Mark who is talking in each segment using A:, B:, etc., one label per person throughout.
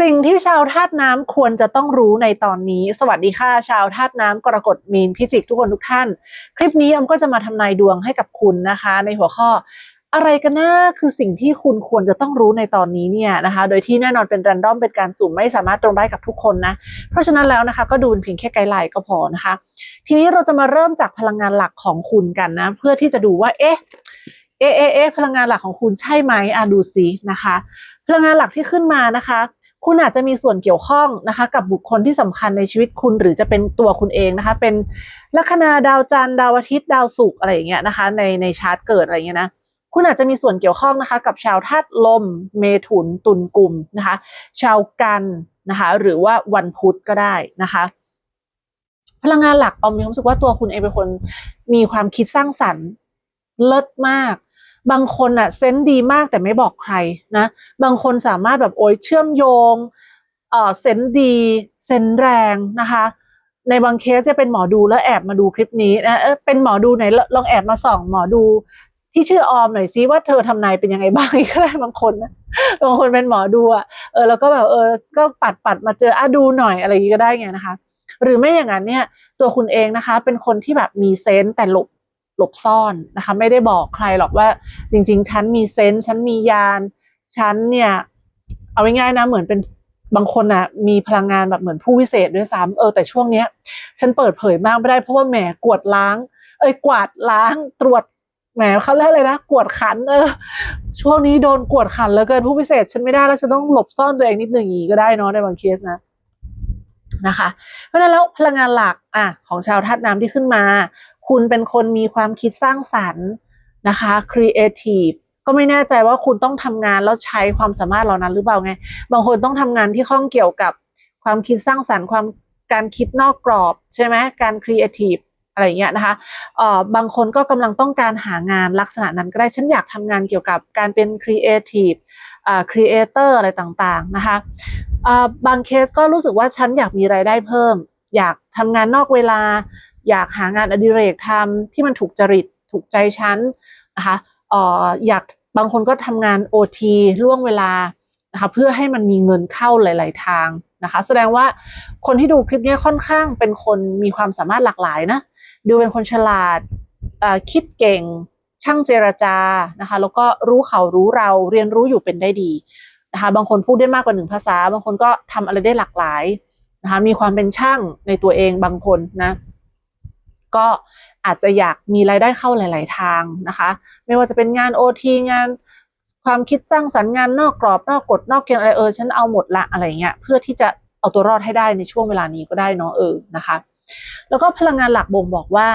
A: สิ่งที่ชาวธาตุน้ำควรจะต้องรู้ในตอนนี้ สวัสดีค่ะ ชาวธาตุน้ำกรกฎมีนพิจิกทุกคนทุกท่าน คลิปนี้อมก็จะมาทำนายดวงให้กับคุณนะคะ ในหัวข้อ อะไรกันนะคือสิ่งที่คุณควรจะต้องรู้ในตอนนี้เนี่ยนะคะ โดยที่แน่นอนเป็นแรนดอมเป็นการสุ่มไม่สามารถตรงได้กับทุกคนนะ เพราะฉะนั้นแล้วนะคะ ก็ดูเป็นเพียงแค่ไกด์ไลน์ก็พอนะคะ ทีนี้เราจะมาเริ่มจากพลังงานหลักของคุณกันนะ เพื่อที่จะดูว่าเอ๊ะ เอเอเอพลังงานหลักของคุณใช่ไหมอะดูซินะคะ พลังงานหลักที่ขึ้นมานะคะ คุณอาจจะมีส่วนเกี่ยวข้องนะคะ กับบุคคลที่สำคัญในชีวิตคุณหรือจะเป็นตัวคุณเองนะคะ เป็นลัคนาดาวจันทร์ดาวอาทิตย์ดาวศุกร์อะไรอย่างเงี้ยนะคะ ในในชาร์ตเกิดอะไรเงี้ยนะคุณอาจจะมีส่วนเกี่ยวข้องนะคะ กับชาวธาตุลม เมถุนตุลกลุ่มนะคะ ชาวกันนะคะ หรือว่าวันพุธก็ได้นะคะพลังงานหลักออมมีความรู้สึกว่าตัวคุณเองเป็นคนมีความคิดสร้างสรรค์เลิศมาก บางคนอะเซนส์ดีมากแต่ไม่บอกใครนะ บางคนสามารถแบบโอ้ยเชื่อมโยงเออเซนส์ดี เซนส์แรงนะคะ ในบางเคสจะเป็นหมอดูแล้วแอบมาดูคลิปนี้นะเออเป็นหมอดูไหนลองแอบมาส่องหมอดูที่ชื่อออมหน่อยซิว่าเธอทำนายเป็นยังไงบ้างก็ได้บางคนนะบางคนเป็นหมอดูอะเออแล้วก็แบบเออก็ปัดปัดมาเจออะดูหน่อยอะไรอย่างงี้ก็ได้ไงนะคะ หรือไม่อย่างนั้นเนี่ยตัวคุณเองนะคะ เป็นคนที่แบบมีเซนส์แต่หลบ หลบซ่อนนะคะ ไม่ได้บอกใครหรอกว่า จริง ๆ ฉันมีเซนส์ฉันมียานฉันเนี่ย เอาง่ายๆนะเหมือนเป็นบางคนนะมีพลังงานแบบเหมือนผู้วิเศษด้วยซ้ำเออแต่ช่วงเนี้ย ฉันเปิดเผยมากไม่ได้เพราะว่าแหมกวดล้าง เอ้ยกวาดล้างตรวจแหมเขาเรียกอะไรนะกวดขัน เออ ช่วงนี้โดนกวดขันแล้วเกินผู้พิเศษ ฉันไม่ได้แล้วฉันต้องหลบซ่อนตัวเองนิดหนึ่งอย่างนี้ก็ได้เนาะในบางเคสนะนะคะ เพราะฉะนั้นแล้วพลังงานหลักอะของชาวธาตุน้ำที่ขึ้นมา คุณเป็นคนมีความคิดสร้างสรรค์นะคะ creative ก็ไม่แน่ใจว่าคุณต้องทำงานแล้วใช้ความสามารถเหล่านั้นหรือเปล่าไง บางคนต้องทำงานที่ข้องเกี่ยวกับความคิดสร้างสรรค์ความการคิดนอกกรอบใช่ไหมการ creative อะไรอย่างเงี้ยนะคะเอ่อบางคนก็กำลังต้องการหางานลักษณะนั้นก็ได้ฉันอยากทำงานเกี่ยวกับการเป็น creative อ่า creator อะไรต่างๆนะคะอ่าบางเคสก็รู้สึกว่าฉันอยากมีรายได้เพิ่ม อยากทำงานนอกเวลา อยากหางานอดิเรกทำที่มันถูกจริตถูกใจฉันนะคะเอออยากบางคนก็ทำงาน OT ล่วงเวลานะคะเพื่อให้มันมีเงินเข้าหลาย ๆ ทางนะคะแสดงว่าคนที่ดูคลิปนี้ค่อนข้างเป็นคนมีความสามารถหลากหลายนะดูเป็นคนฉลาดคิดเก่ง ช่างเจรจานะคะแล้วก็รู้เขารู้เราเรียนรู้อยู่เป็นได้ดีนะคะบางคนพูดได้มากกว่าหนึ่งภาษา บางคนก็ทำอะไรได้หลากหลายนะคะมีความเป็นช่างในตัวเองบางคนนะ ก็อาจจะอยากมีรายได้เข้าหลาย ๆ ทางนะคะ ไม่ว่าจะเป็นงานโอทีงานความคิดสร้างสรรค์งานนอกกรอบนอกกฎนอกเกณฑ์อะไรเออฉันเอาหมดละอะไรเงี้ยเพื่อที่จะเอาตัวรอดให้ได้ในช่วงเวลานี้ก็ได้เนาะเออนะคะ แล้วก็พลังงานหลักบ่งบอกว่า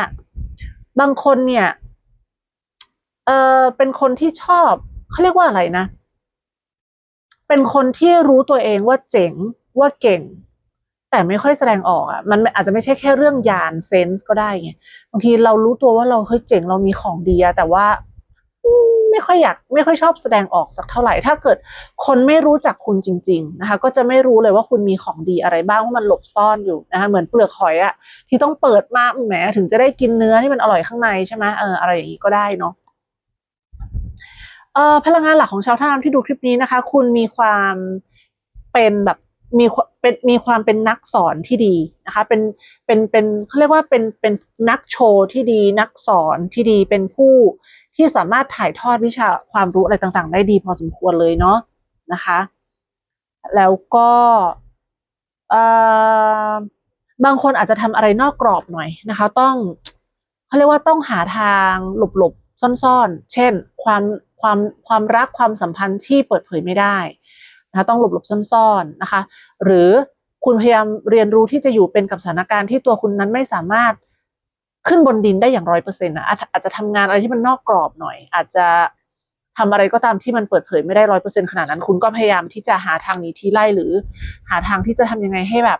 A: บางคนเนี่ยเออเป็นคนที่ชอบเขาเรียกว่าอะไรนะ เป็นคนที่รู้ตัวเองว่าเจ๋งว่าเก่ง แต่ไม่ค่อยแสดงออกอะมันอาจจะไม่ใช่แค่เรื่องยานเซนส์ก็ได้ไงบางทีเรารู้ตัวว่าเราเฮ้ยเจ๋งเรามีของดีอะแต่ว่าไม่ค่อยอยากไม่ค่อยชอบแสดงออกสักเท่าไหร่ ถ้าเกิดคนไม่รู้จักคุณจริง ๆ นะคะ ก็จะไม่รู้เลยว่าคุณมีของดีอะไรบ้างว่ามันหลบซ่อนอยู่นะคะเหมือนเปลือกหอยอะที่ต้องเปิดมาแหมถึงจะได้กินเนื้อที่มันอร่อยข้างในใช่ไหมเอออะไรอย่างนี้ก็ได้เนาะเอ่อพลังงานหลักของชาวท่าน้ำที่ดูคลิปนี้นะคะ คุณมีความเป็นแบบ มีเป็นมีความเป็นนักสอนที่ดีนะคะ เป็นเป็นเป็นเขาเรียกว่าเป็นเป็นนักโชว์ที่ดี นักสอนที่ดีเป็นผู้ที่สามารถถ่ายทอดวิชาความรู้อะไรต่างๆ ได้ดีพอสมควรเลยเนาะนะคะ แล้วก็เอ่อบางคนอาจจะทำอะไรนอกกรอบหน่อยนะคะ ต้องเขาเรียกว่าต้องหาทางหลบๆซ่อนๆ เช่น ความความความรักความสัมพันธ์ที่เปิดเผยไม่ได้ นะต้องหลบหลบซ่อนๆนะคะ หรือคุณพยายามเรียนรู้ที่จะอยู่เป็นกับสถานการณ์ที่ตัวคุณนั้นไม่สามารถขึ้นบนดินได้อย่างร้อยเปอร์เซ็นต์นะอาจจะทำงานอะไรที่มันนอกกรอบหน่อย อาจจะทำอะไรก็ตามที่มันเปิดเผยไม่ได้ร้อยเปอร์เซ็นขนาดนั้น คุณก็พยายามที่จะหาทางหนีที่ไล่หรือ หาทางที่จะทำยังไงให้แบบ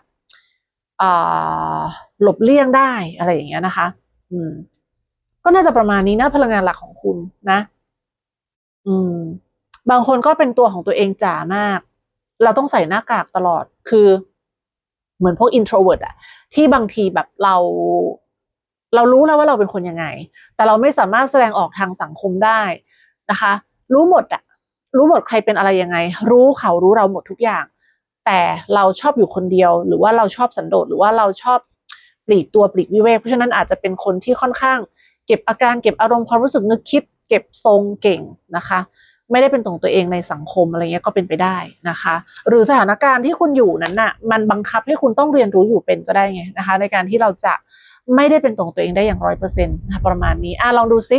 A: หลบเลี่ยงได้อะไรอย่างเงี้ยนะคะ อืม ก็น่าจะประมาณนี้นะพลังงานหลักของคุณนะ อืม บางคนก็เป็นตัวของตัวเองจ๋ามาก เราต้องใส่หน้ากากตลอดคือเหมือนพวก introvert อะที่บางทีแบบเรา เรารู้แล้วว่าเราเป็นคนยังไง แต่เราไม่สามารถแสดงออกทางสังคมได้นะคะ รู้หมดอะรู้หมดใครเป็นอะไรยังไง รู้เขารู้เราหมดทุกอย่าง แต่เราชอบอยู่คนเดียว หรือว่าเราชอบสันโดษหรือว่าเราชอบปลีกตัวปลีกวิเวกเพราะฉะนั้นอาจจะเป็นคนที่ค่อนข้าง เก็บอาการเก็บอารมณ์ความรู้สึกนึกคิด เก็บทรงเก่งนะคะ ไม่ได้เป็นตรงตัวเองในสังคมอะไรเงี้ยก็เป็นไปได้นะคะ หรือสถานการณ์ที่คุณอยู่นั้นน่ะมันบังคับให้คุณต้องเรียนรู้อยู่เป็นก็ได้ไงนะคะ ในการที่เราจะไม่ได้เป็นตรงตัวเองได้อย่างร้อยเปอร์เซ็นต์ประมาณนี้อะลองดูซิ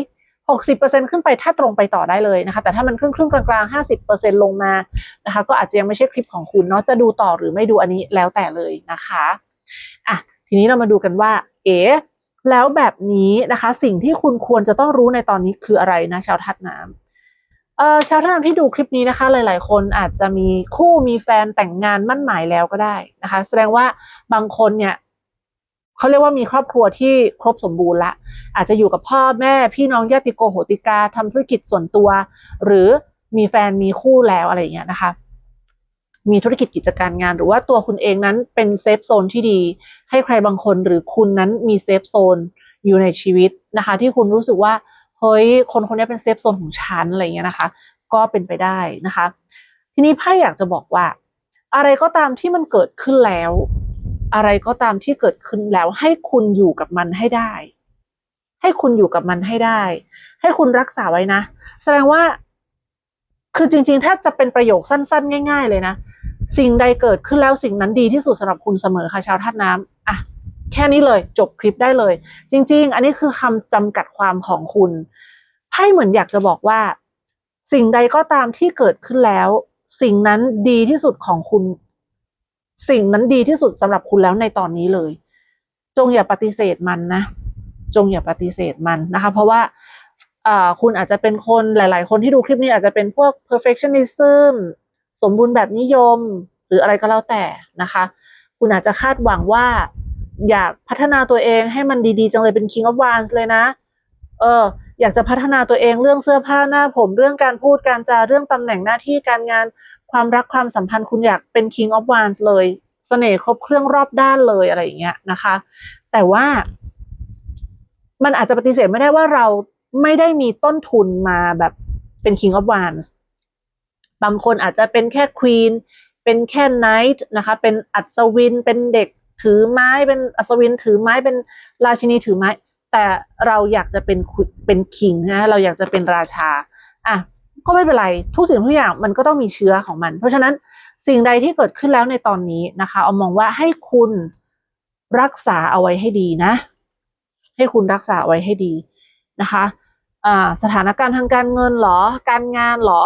A: หกสิบเปอร์เซ็นขึ้นไปถ้าตรงไปต่อได้เลยนะคะ แต่ถ้ามันครึ่งครึ่งกลางๆห้าสิบเปอร์เซ็นลงมานะคะ ก็อาจจะยังไม่ใช่คลิปของคุณเนาะจะดูต่อหรือไม่ดูอันนี้แล้วแต่เลยนะคะอะทีนี้เรามาดูกันว่า เอ๋แล้วแบบนี้นะคะ สิ่งที่คุณควรจะต้องรู้ในตอนนี้คืออะไรนะชาวทัดน้ำ เออชาวท่านที่ดูคลิปนี้นะคะ หลาย ๆ คนอาจจะมีคู่มีแฟนแต่งงานมั่นหมายแล้วก็ได้นะคะ แสดงว่าบางคนเนี่ยเขาเรียกว่ามีครอบครัวที่ครบสมบูรณ์ละ อาจจะอยู่กับพ่อแม่พี่น้องญาติโกโหติกาทำธุรกิจส่วนตัว หรือมีแฟนมีคู่แล้วอะไรอย่างเงี้ยนะคะ มีธุรกิจกิจการงาน หรือว่าตัวคุณเองนั้นเป็นเซฟโซนที่ดี ให้ใครบางคนหรือคุณนั้นมีเซฟโซนอยู่ในชีวิตนะคะ ที่คุณรู้สึกว่า เฮ้ยคนคนนี้เป็นเซฟโซนของฉันอะไรเงี้ยนะคะ ก็เป็นไปได้นะคะ ทีนี้ไพ่อยากจะบอกว่า อะไรก็ตามที่มันเกิดขึ้นแล้ว อะไรก็ตามที่เกิดขึ้นแล้ว ให้คุณอยู่กับมันให้ได้ ให้คุณอยู่กับมันให้ได้ ให้คุณรักษาไว้นะ แสดงว่า คือจริงๆถ้าจะเป็นประโยคสั้น ๆ ง่าย ๆ เลยนะสิ่งใดเกิดขึ้นแล้วสิ่งนั้นดีที่สุดสำหรับคุณเสมอค่ะชาวธาตุน้ำ แค่นี้เลยจบคลิปได้เลย จริง ๆ อันนี้คือคำจำกัดความของคุณไพ่เหมือนอยากจะบอกว่า สิ่งใดก็ตามที่เกิดขึ้นแล้ว สิ่งนั้นดีที่สุดของคุณ สิ่งนั้นดีที่สุดสำหรับคุณแล้วในตอนนี้เลย จงอย่าปฏิเสธมันนะ จงอย่าปฏิเสธมันนะคะ เพราะว่าอ่าคุณอาจจะเป็นคนหลาย ๆ คนที่ดูคลิปนี้อาจจะเป็นพวก perfectionism สมบูรณ์แบบนิยม หรืออะไรก็แล้วแต่นะคะ คุณอาจจะคาดหวังว่า อยากพัฒนาตัวเองให้มันดีๆ จังเลยเป็น King of Wands เลยนะ เออ อยากจะพัฒนาตัวเองเรื่องเสื้อผ้าหน้าผมเรื่องการพูดการจาเรื่องตำแหน่งหน้าที่การงานความรักความสัมพันธ์คุณอยากเป็น King of Wands เลยเสน่ห์ครบเครื่องรอบด้านเลยอะไรอย่างเงี้ยนะคะ แต่ว่ามันอาจจะปฏิเสธไม่ได้ว่าเราไม่ได้มีต้นทุนมาแบบเป็น King of Wands บางคนอาจจะเป็นแค่ Queen เป็นแค่ Knight นะคะ เป็นอัศวินเป็นเด็ก ถือไม้เป็นอัศวินถือไม้เป็นราชินีถือไม้ แต่เราอยากจะเป็นเป็นคิงนะเราอยากจะเป็นราชาอะก็ไม่เป็นไรทุกสิ่งทุกอย่างมันก็ต้องมีเชื้อของมัน เพราะฉะนั้นสิ่งใดที่เกิดขึ้นแล้วในตอนนี้นะคะ เอามองว่าให้คุณรักษาเอาไว้ให้ดีนะ ให้คุณรักษาเอาไว้ให้ดีนะคะอ่าสถานการณ์ทางการเงินหรอ การงานหรอ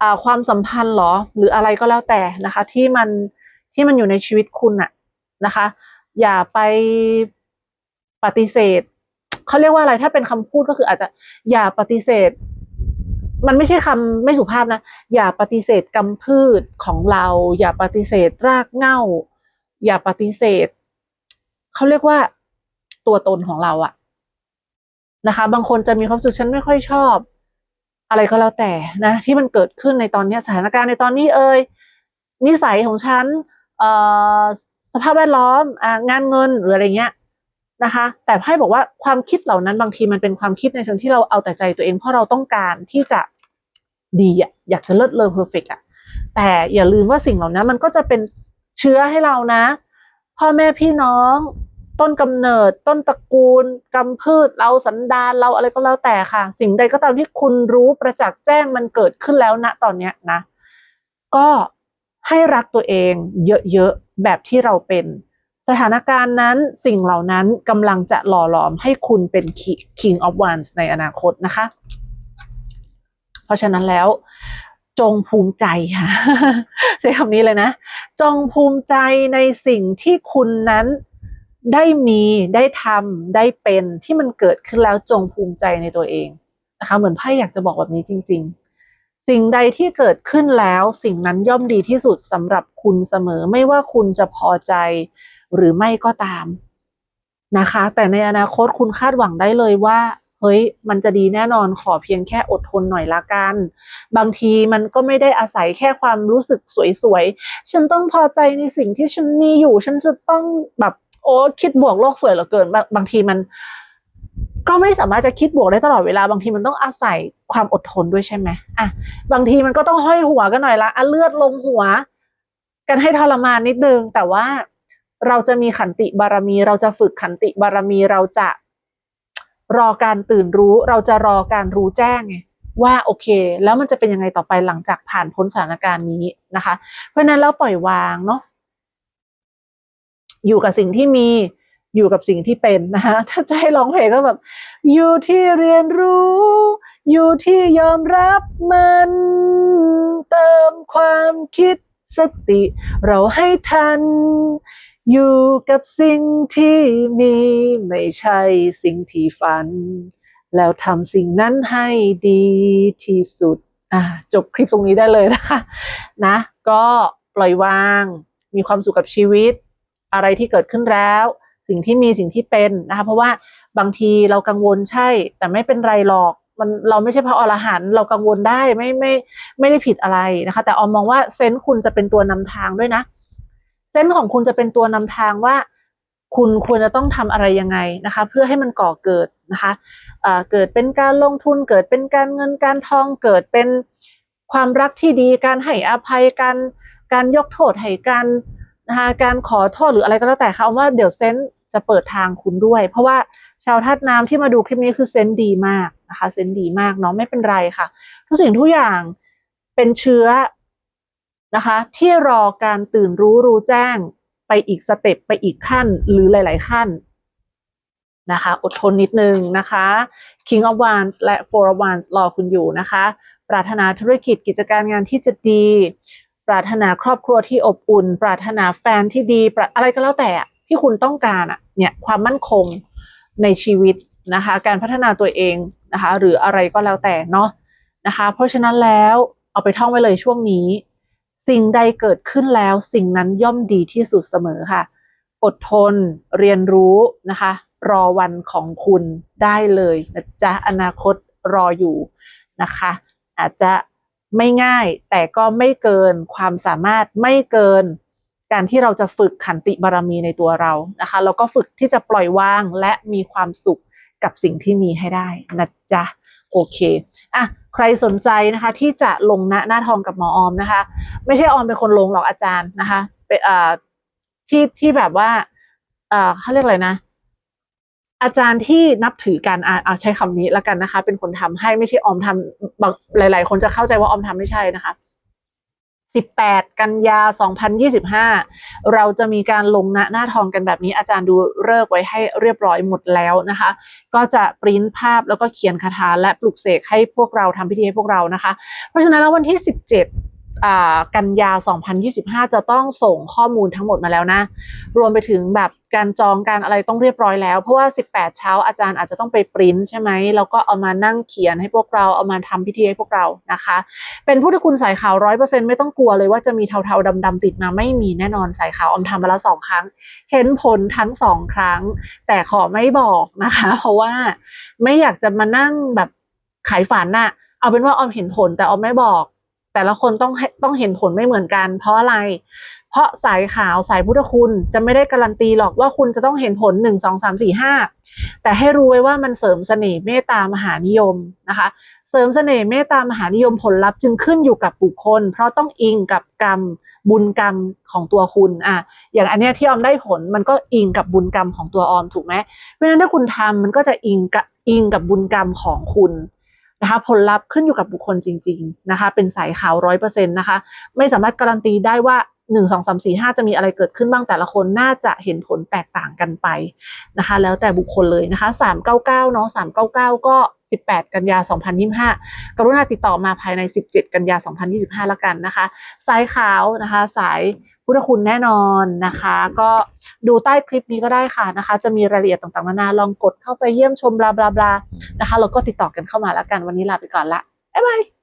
A: อ่าความสัมพันธ์หรอ หรืออะไรก็แล้วแต่นะคะ ที่มัน ที่มันอยู่ในชีวิตคุณอะนะคะ อย่าไปปฏิเสธเขาเรียกว่าอะไรถ้าเป็นคำพูดก็คืออาจจะอย่าปฏิเสธ มันไม่ใช่คำไม่สุภาพนะ อย่าปฏิเสธกำพืชของเรา อย่าปฏิเสธรากเหง้าอย่าปฏิเสธเขาเรียกว่าตัวตนของเราอะนะคะ บางคนจะมีความสึกฉันไม่ค่อยชอบ อะไรก็แล้วแต่นะ ที่มันเกิดขึ้นในตอนนี้สถานการณ์ในตอนนี้เอ่ยนิสัยของฉัน สภาพแวดล้อมองานเงินหรืออะไรเงี้ยนะคะ แต่ไพ่บอกว่าความคิดเหล่านั้นบางทีมันเป็นความคิดในเชิงที่เราเอาแต่ใจตัวเองเพราะเราต้องการที่จะดีอะอยากจะเลิศเลอเพอร์เฟกอะแต่อย่าลืมว่าสิ่งเหล่านั้นมันก็จะเป็นเชื้อให้เรานะ พ่อแม่พี่น้อง ต้นกำเนิด ต้นตระกูลกำพืชเราสันดานเราอะไรก็แล้วแต่ค่ะ สิ่งใดก็ตามที่คุณรู้ประจักษ์แจ้งมันเกิดขึ้นแล้วณตอนเนี้ยนะ ก็ ให้รักตัวเองเยอะๆ แบบที่เราเป็น สถานการณ์นั้นสิ่งเหล่านั้นกำลังจะหล่อหลอมให้คุณเป็น King of Wands ในอนาคตนะคะ เพราะฉะนั้นแล้ว จงภูมิใจค่ะใช้คำนี้เลยนะ จงภูมิใจในสิ่งที่คุณนั้นได้มีได้ทำได้เป็นที่มันเกิดขึ้นแล้วจงภูมิใจในตัวเองนะคะ เหมือนไพ่อยากจะบอกแบบนี้จริง ๆ สิ่งใดที่เกิดขึ้นแล้วสิ่งนั้นย่อมดีที่สุดสำหรับคุณเสมอ ไม่ว่าคุณจะพอใจหรือไม่ก็ตามนะคะ แต่ในอนาคตคุณคาดหวังได้เลยว่าเฮ้ยมันจะดีแน่นอนขอเพียงแค่อดทนหน่อยละกัน บางทีมันก็ไม่ได้อาศัยแค่ความรู้สึกสวยๆ ฉันต้องพอใจในสิ่งที่ฉันมีอยู่ ฉันจะต้องแบบโอ้คิดบวกโลกสวยเหลือเกิน บางบางทีมัน ก็ไม่สามารถจะคิดบวกได้ตลอดเวลาบางทีมันต้องอาศัยความอดทนด้วยใช่ไหมอะบางทีมันก็ต้องห้อยหัวกันหน่อยละอะเลือดลงหัว กันให้ทรมานนิดนึง แต่ว่าเราจะมีขันติบารมี เราจะฝึกขันติบารมีเราจะรอการตื่นรู้ เราจะรอการรู้แจ้งไงว่าโอเค แล้วมันจะเป็นยังไงต่อไปหลังจากผ่านพ้นสถานการณ์นี้นะคะ เพราะนั้นเราปล่อยวางเนาะอยู่กับสิ่งที่มี อยู่กับสิ่งที่เป็นนะคะถ้าจะให้ร้องเพลงก็แบบ อยู่ที่เรียนรู้ อยู่ที่ยอมรับมัน เติมความคิดสติ เราให้ทัน อยู่กับสิ่งที่มี ไม่ใช่สิ่งที่ฝัน แล้วทำสิ่งนั้นให้ดีที่สุดอ่าจบคลิปตรงนี้ได้เลยนะคะ นะ ก็ปล่อยวาง มีความสุขกับชีวิต อะไรที่เกิดขึ้นแล้ว สิ่งที่มีสิ่งที่เป็นนะคะ เพราะว่าบางทีเรากังวลใช่ แต่ไม่เป็นไรหรอกมันเราไม่ใช่พระอรหันต์เรากังวลได้ไม่ไม่ไม่ได้ผิดอะไรนะคะ แต่ออมมองว่าเซนส์คุณจะเป็นตัวนำทางด้วยนะเซนส์ของคุณจะเป็นตัวนำทางว่า คุณควรจะต้องทำอะไรยังไงนะคะ เพื่อให้มันก่อเกิดนะคะเอ่อเกิดเป็นการลงทุนเกิดเป็นการเงินการทองเกิดเป็นความรักที่ดีการให้อภัยการการยกโทษให้กันนะคะการขอโทษหรืออะไรก็แล้วแต่ค่ะว่าเดี๋ยวเซนส์ จะเปิดทางคุณด้วย เพราะว่าชาวธาตุน้ำที่มาดูคลิปนี้คือเซนดีมากนะคะเซนดีมากเนาะไม่เป็นไรค่ะ ทุกสิ่งทุกอย่างเป็นเชื้อนะคะ ที่รอการตื่นรู้รู้แจ้งไปอีกสเต็ปไปอีกขั้นหรือหลาย ๆ ขั้นนะคะ อดทนนิดนึงนะคะ King of Wands และ Four of Wands รอคุณอยู่นะคะ ปรารถนาธุรกิจกิจการงานที่จะดี ปรารถนาครอบครัวที่อบอุ่น ปรารถนาแฟนที่ดีปรอะไรก็แล้วแต่ ที่คุณต้องการอะเนี่ยความมั่นคงในชีวิตนะคะ การพัฒนาตัวเองนะคะ หรืออะไรก็แล้วแต่เนาะนะคะ เพราะฉะนั้นแล้วเอาไปท่องไว้เลยช่วงนี้ สิ่งใดเกิดขึ้นแล้วสิ่งนั้นย่อมดีที่สุดเสมอค่ะ อดทนเรียนรู้นะคะ รอวันของคุณได้เลยนะจ๊ะอนาคตรออยู่นะคะ อาจจะไม่ง่ายแต่ก็ไม่เกินความสามารถไม่เกิน การที่เราจะฝึกขันติบารมีในตัวเรานะคะแล้วก็ฝึกที่จะปล่อยวางและมีความสุขกับสิ่งที่มีให้ได้นะจ๊ะโอเคอะใครสนใจนะคะที่จะลงหน้าหน้าทองกับหมอออมนะคะ ไม่ใช่ออมเป็นคนลงหรอกอาจารย์นะคะเป็นอ่าที่ที่แบบว่าอ่าเขาเรียกอะไรนะ อาจารย์ที่นับถือกันอ่าเอาใช้คำนี้แล้วกันนะคะ เป็นคนทำให้ไม่ใช่ออมทำบาหลาย ๆ คนจะเข้าใจว่าออมทำไม่ใช่นะคะ 18 กันยา 2025 เราจะมีการลงหน้าหน้าทองกันแบบนี้อาจารย์ดูเลิกไว้ให้เรียบร้อยหมดแล้วนะคะ ก็จะปริ้นภาพแล้วก็เขียนคาถาและปลุกเสกให้พวกเราทำพิธีให้พวกเรานะคะ เพราะฉะนั้นแล้ววันที่ 17 กันยา 2025 จะต้องส่งข้อมูลทั้งหมดมาแล้วนะ รวมไปถึงแบบการจองการอะไรต้องเรียบร้อยแล้ว เพราะว่า 18 เช้าอาจารย์อาจจะต้องไปปริ้นใช่ไหม แล้วก็เอามานั่งเขียนให้พวกเรา เอามาทำพิธีให้พวกเรานะคะ เป็นผู้ที่คุณสายขาวร้อยเปอร์เซ็นไม่ต้องกลัวเลยว่าจะมีเทาๆดำๆติดมาไม่มีแน่นอนสายขาวออมทำมาแล้วสองครั้ง เห็นผลทั้งสองครั้ง แต่ขอไม่บอกนะคะ เพราะว่าไม่อยากจะมานั่งแบบขายฝันน่ะ เอาเป็นว่าออมเห็นผลแต่ออมไม่บอก แต่ละคนต้องต้องเห็นผลไม่เหมือนกัน เพราะอะไร เพราะสายขาวสายพุทธคุณจะไม่ได้การันตีหรอกว่าคุณจะต้องเห็นผลหนึ่งสองสามสี่ห้าแต่ให้รู้ไว้ว่ามันเสริมเสน่ห์เมตตามหานิยมนะคะ เสริมเสน่ห์เมตตามหานิยมผลลัพธ์จึงขึ้นอยู่กับบุคคล เพราะต้องอิงกับกรรมบุญกรรมของตัวคุณอะอย่างอันเนี้ยที่ออมได้ผลมันก็อิงกับบุญกรรมของตัวออมถูกไหมเพราะฉะนั้นถ้าคุณทำมันก็จะอิงกับอิงกับบุญกรรมของคุณ นะคะผลลัพธ์ขึ้นอยู่กับบุคคลจริง ๆนะคะ เป็นสายขาวร้อยเปอร์เซ็นต์นะคะ ไม่สามารถการันตีได้ว่าหนึ่งสองสามสี่ห้าจะมีอะไรเกิดขึ้นบ้างแต่ละคนน่าจะเห็นผลแตกต่างกันไปนะคะ แล้วแต่บุคคลเลยนะคะสามเก้าเก้าเนาะสามเก้าเก้าก็ สิบแปดกันยาสองพันยี่ห้ากรุณาติดต่อมาภายในสิบเจ็ดกันยาสองพันยี่สิบห้าละกันนะคะ สายขาวนะคะ สายพุทธคุณแน่นอนนะคะ ก็ดูใต้คลิปนี้ก็ได้ค่ะนะคะ จะมีรายละเอียดต่างๆนานาลองกดเข้าไปเยี่ยมชมบลาบลาบลานะคะแล้วก็ติดต่อกันเข้ามาละกันวันนี้ลาไปก่อนละบ๊ายบาย